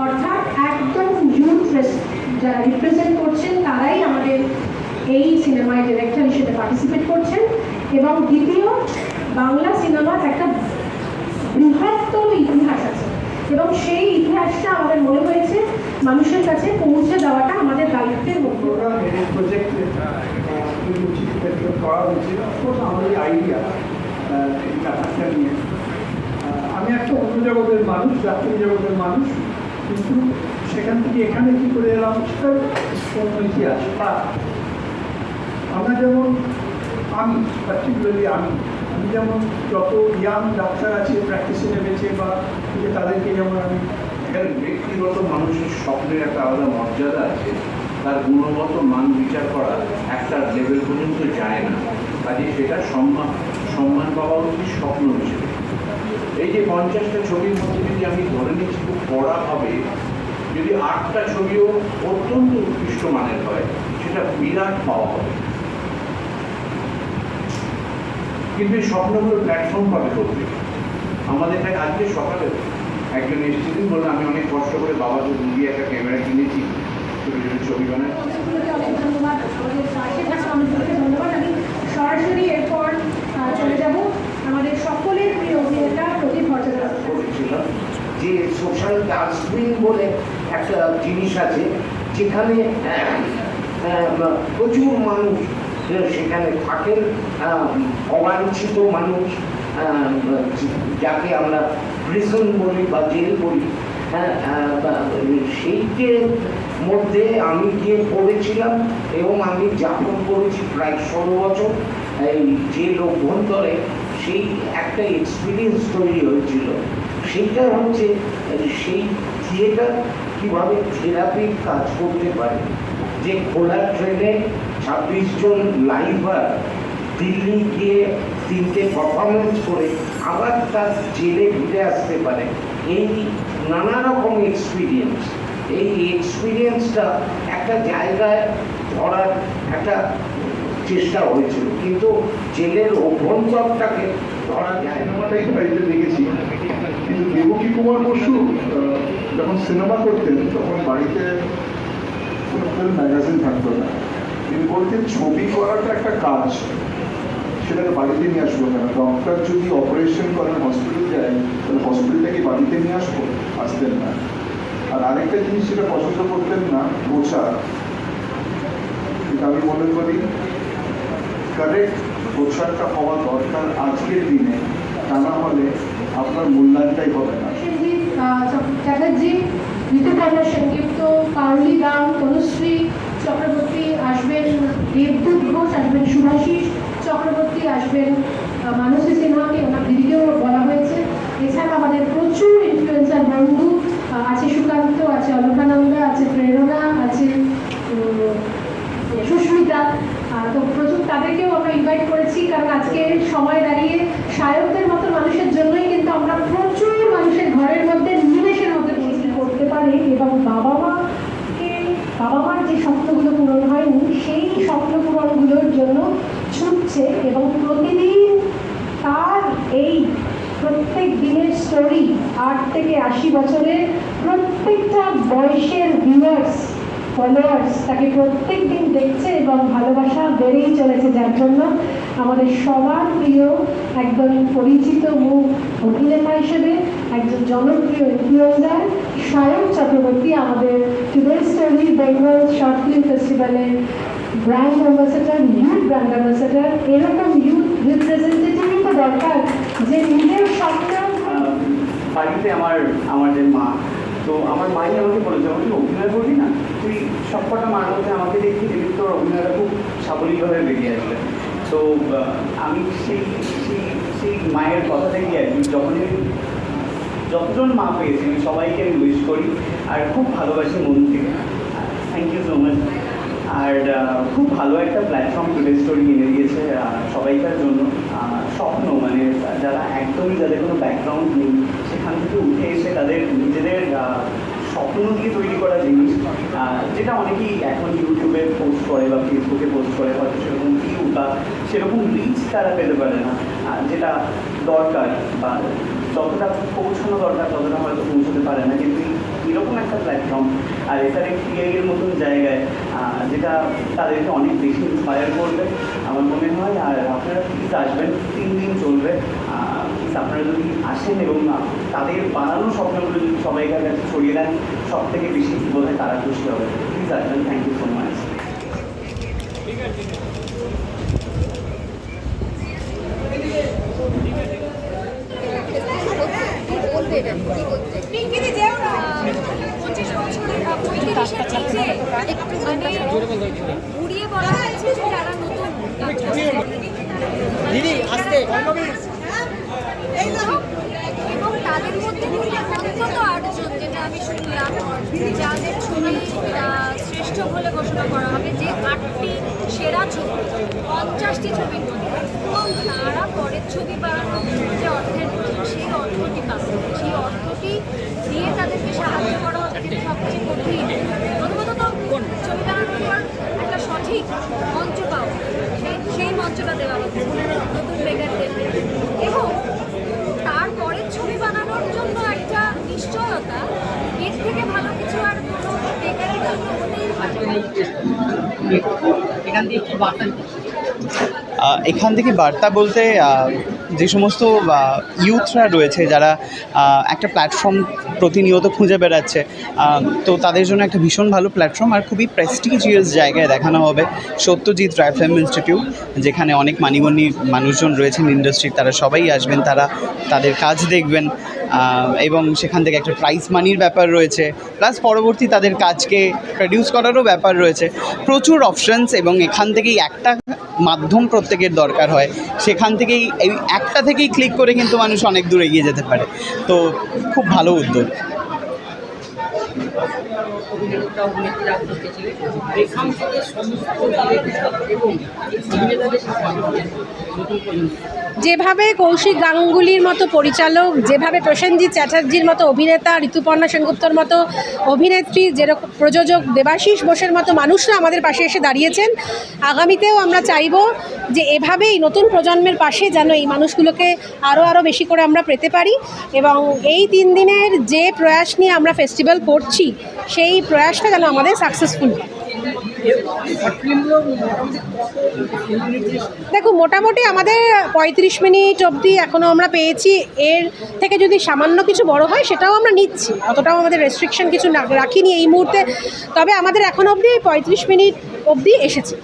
অর্থাৎ একদম ইউথ যারা রিপ্রেজেন্ট করছেন, তারাই আমাদের এই সিনেমায় ডিরেক্টর হিসেবে পার্টিসিপেট করছেন। এবং দ্বিতীয়, বাংলা সিনেমার একটা বৃহত্তম ইতিহাস আছে। এবং সেই ইতিহাসটা আমাদের মনে হয়েছে, মানুষের কাছে পৌঁছে দেওয়াটা আমাদের দায়িত্বের মধ্যে। করা আমাদের আইডিয়া নিয়ে। আমি একটা অন্য জগতের মানুষ জাতীয় জগতের মানুষ, কিন্তু সেখান থেকে এখানে কি করে এলাম? সেটা অন্য ইতিহাস। বা আমরা যেমন আমি পার্টিকুলারলি আমি আমি যেমন যত ইয়াং ডাক্তার আছে প্র্যাকটিসে নেমেছে বা যে তাদেরকে যেমন আমি এখানে ব্যক্তিগত মানুষের স্বপ্নের একটা আলাদা মর্যাদা আছে। তার গুণগত মান বিচার করা একটা লেভেল পর্যন্ত যায় না। কাজে সেটা সম্মান সম্মান পাওয়া উচিত স্বপ্ন হিসেবে। এই যে পঞ্চাশটা ছবির মধ্যে যদি আমি ধরে নিচ্ছি, খুব কড়া হবে যদি আটটা ছবিও অত্যন্ত উৎকৃষ্ট মানের হয়, সেটা বিরাট পাওয়া হবে। কিন্তু এই স্বপ্নগুলো প্ল্যাটফর্ম পাবে করতে আমাদের কাছে আজকে সকালে একজন এসেছিলেন, বললেন, আমি অনেক কষ্ট করে বাবাকে দিয়ে একটা ক্যামেরা কিনেছি, ছোটো ছোটো ছবি মানুষগুলোকে সরাসরি এরপর চলে যাব। আমাদের প্রদীপ করেছিলাম যে সোশ্যাল ডাস্টবিন বলে একটা জিনিস আছে, যেখানে প্রচুর মানুষ সেখানে থাকেন অবাঞ্ছিত মানুষ যাকে আমরা প্রিজন বলি বা জেল বলি। হ্যাঁ সেইটের মধ্যে আমি গিয়ে পড়েছিলাম এবং আমি যাপন করেছি প্রায় ষোলো বছর, এই জেল অভ্যন্তরে সেই একটা এক্সপিরিয়েন্স তৈরি হয়েছিল। সেইটা হচ্ছে সেই থিয়েটার কীভাবে থেরাপির কাজ করতে পারে? যে খোলা ট্রেনে ছাব্বিশ জন লাইভার দিল্লি গিয়ে তিনটে পারফরমেন্স করে আবার তার জেলে ফিরে আসতে পারে। এই নানা রকম এক্সপিরিয়েন্স এই এক্সপিরিয়েন্সটা একটা জায়গায় ধরার একটা চেষ্টা হয়েছিল। কিন্তু জেলের অভ্যন্তরটাকে ধরা যায় না। সিনেমাটাই বাড়িতে দেখেছি। কিন্তু দেবকী কুমার বসু যখন সিনেমা করতেন, তখন বাড়িতে কোনো ম্যাগাজিন থাকতো না। তিনি বলতেন, ছবি করাটা একটা কাজ। সেটাকে বাড়িতে নিয়ে আসব কেন ডক্টর যদি অপারেশন করেন হসপিটাল যায়, তাহলে হসপিটালটাকে বাড়িতে নিয়ে আসব? আসতেন না। আর আরেকটা জিনিস সেটা পছন্দ করতেন না গোছা এটা আমি মনে করি কারেক্ট গোছাটা হওয়া দরকার আজকের দিনে, তা না হলে আপনার মূল্যায়নটাই হবে না। চক্রবর্তী আসবেন, দেবদূত ঘোষ চক্রবর্তী আসবেন মানসী সিনহাকে ওনার দিদিকেও বলা হয়েছে এছাড়া আমাদের প্রচুর ইনফ্লুয়েন্সার বন্ধু আহ, আছে সুকান্ত আছে অলকানন্দা আছে প্রেরণা আছে উম, সুস্মিতা আহ, তো প্রচুর তাদেরকেও আমরা ইনভাইট করেছি কারণ আজকে সময় দাঁড়িয়ে সায়কদের মতো মানুষের জন্যই কিন্তু আমরা প্রচুর মানুষের ঘরের মধ্যে নিমেষের মধ্যে পৌঁছে করতে পারি এবং বাবা মাকে বাবা মার যে স্বপ্নগুলো পূরণ হয়নি সেই স্বপ্ন পূরণগুলোর জন্য ছুটছে এবং প্রতিদিন তার এই প্রত্যেক স্টোরি আট থেকে আশি বছরের প্রত্যেকটা বয়সের ভিউয়ার্স ফলোয়ার্স তাকে প্রত্যেক দিন দেখছে এবং ভালোবাসা বেড়েই চলেছে। যার জন্য আমাদের সবার প্রিয় একদম পরিচিত মুখ অভিনেতা হিসেবে, একজন জনপ্রিয় ইনফ্লুয়েন্সার সায়ক চক্রবর্তী আমাদের today story Bengal short film ফেস্টিভ্যালের brand ambassador youth brand ambassador এরকম ইউথ রিপ্রেজেন্টেটিভই তো দরকার যে নিজের স্বপ্ন বাড়িতে আমার আমাদের মা, তো আমার মাই আমাকে বলেছে, আমাকে অভিনয় করবি না? তুই সবকটা মার মধ্যে আমাকে দেখি দেখি তোর অভিনয়টা খুব সাবলীলভাবে বেরিয়ে আসবে। তো আমি সেই সেই সেই মায়ের কথা থেকে আর কি, যখনই যতজন মা পেয়েছি, আমি সবাইকে আমি উইশ করি আর খুব ভালোবাসি মন থেকে। থ্যাংক ইউ সো মাচ আর খুব ভালো একটা প্ল্যাটফর্ম টুডে স্টোরি এনে দিয়েছে সবাইকার জন্য স্বপ্ন মানে যারা একদমই যাদের কোনো ব্যাকগ্রাউন্ড নেই, সেখান থেকে উঠে এসে তাদের নিজেদের স্বপ্ন দিয়ে তৈরি করা জিনিস যেটা অনেকেই এখন ইউটিউবে পোস্ট করে বা ফেসবুকে পোস্ট করে, হয়তো সেরকম ভিউ বা সেরকম রিচ তারা পেতে পারে না। যেটা দরকার বা যতটা পৌঁছানো দরকার, ততটা হয়তো পৌঁছতে পারে না। কিন্তু এরকম একটা প্ল্যাটফর্ম আর এখানে টিআইয়ের মতন জায়গায় যেটা তাদেরকে অনেক বেশি ইন্সপায়ার করবে, আমার মনে হয়। আর আপনারা প্লিজ আসবেন তিন দিন আপনারা যদি আসেন এবং তাদের বানানো স্বপ্নগুলো যদি সবাইকার কাছে ছড়িয়ে দেন সব থেকে বেশি বোধ হয় তারা খুশি হবে। প্লিজ আসবেন থ্যাংক ইউ সো মাচ মানে উড়িয়ে বলা হয়েছে যারা নতুন। দিদি এবং তাদের অন্তত আটজন যেটা যাদের ছবি শ্রেষ্ঠ বলে ঘোষণা করা হবে যে আটটি সেরা ছবি, পঞ্চাশটি ছবির মধ্যে। তারা পরের ছবি বানানোর যে অর্থের সেই অর্থটি পাবে। সেই অর্থটি দিয়ে তাদেরকে সাহায্য করা হচ্ছে সবচেয়ে কঠিন। প্রথমত একটা সঠিক মঞ্চ পাওয়া, সেই মঞ্চটা দেওয়া Bakın. এখান থেকে বার্তা বলতে যে সমস্ত ইউথরা রয়েছে যারা একটা প্ল্যাটফর্ম প্রতিনিয়ত খুঁজে বেড়াচ্ছে তো তাদের জন্য একটা ভীষণ ভালো প্ল্যাটফর্ম আর খুবই প্রেস্টিজিয়াস জায়গায় দেখানো হবে সত্যজিৎ রায় ইনস্টিটিউট যেখানে অনেক মানিগণ্যী মানুষজন রয়েছেন ইন্ডাস্ট্রির তারা সবাই আসবেন, তারা তাদের কাজ দেখবেন এবং সেখান থেকে একটা প্রাইজ মানির ব্যাপার রয়েছে প্লাস পরবর্তী তাদের কাজকে প্রডিউস করারও ব্যাপার রয়েছে। প্রচুর অপশনস এবং এখান থেকেই একটা মাধ্যম প্রত্যেকের দরকার হয়। সেখান থেকেই এই একটা থেকেই ক্লিক করে কিন্তু মানুষ অনেক দূর এগিয়ে যেতে পারে। তো খুব ভালো উদ্যোগ। অভিনেতা অভিনেত্রীরা উপস্থিত ছিলেন এখান থেকে সমস্ত এবং অভিনেতাদের যেভাবে কৌশিক গাঙ্গুলির মতো পরিচালক, যেভাবে প্রসেনজিৎ চ্যাটার্জির মতো অভিনেতা, ঋতুপর্ণা সেনগুপ্তর মতো অভিনেত্রী যেরকম প্রযোজক দেবাশিস বোসের মতো মানুষরা আমাদের পাশে এসে দাঁড়িয়েছেন, আগামীতেও আমরা চাইব যে এভাবেই নতুন প্রজন্মের পাশে যেন এই মানুষগুলোকে আরও আরও বেশি করে আমরা পেতে পারি এবং এই তিন দিনের যে প্রয়াস নিয়ে আমরা ফেস্টিভ্যাল করছি সেই প্রয়াসটা যেন আমাদের সাকসেসফুল দেখো, মোটামুটি আমাদের পঁয়ত্রিশ মিনিট অবধি এখনও আমরা পেয়েছি। এর থেকে যদি সামান্য কিছু বড় হয়, সেটাও আমরা নিচ্ছি। অতটাও আমাদের রেস্ট্রিকশন কিছু রাখিনি এই মুহূর্তে। তবে আমাদের এখন অবধি পঁয়ত্রিশ মিনিট অবধি এসেছে।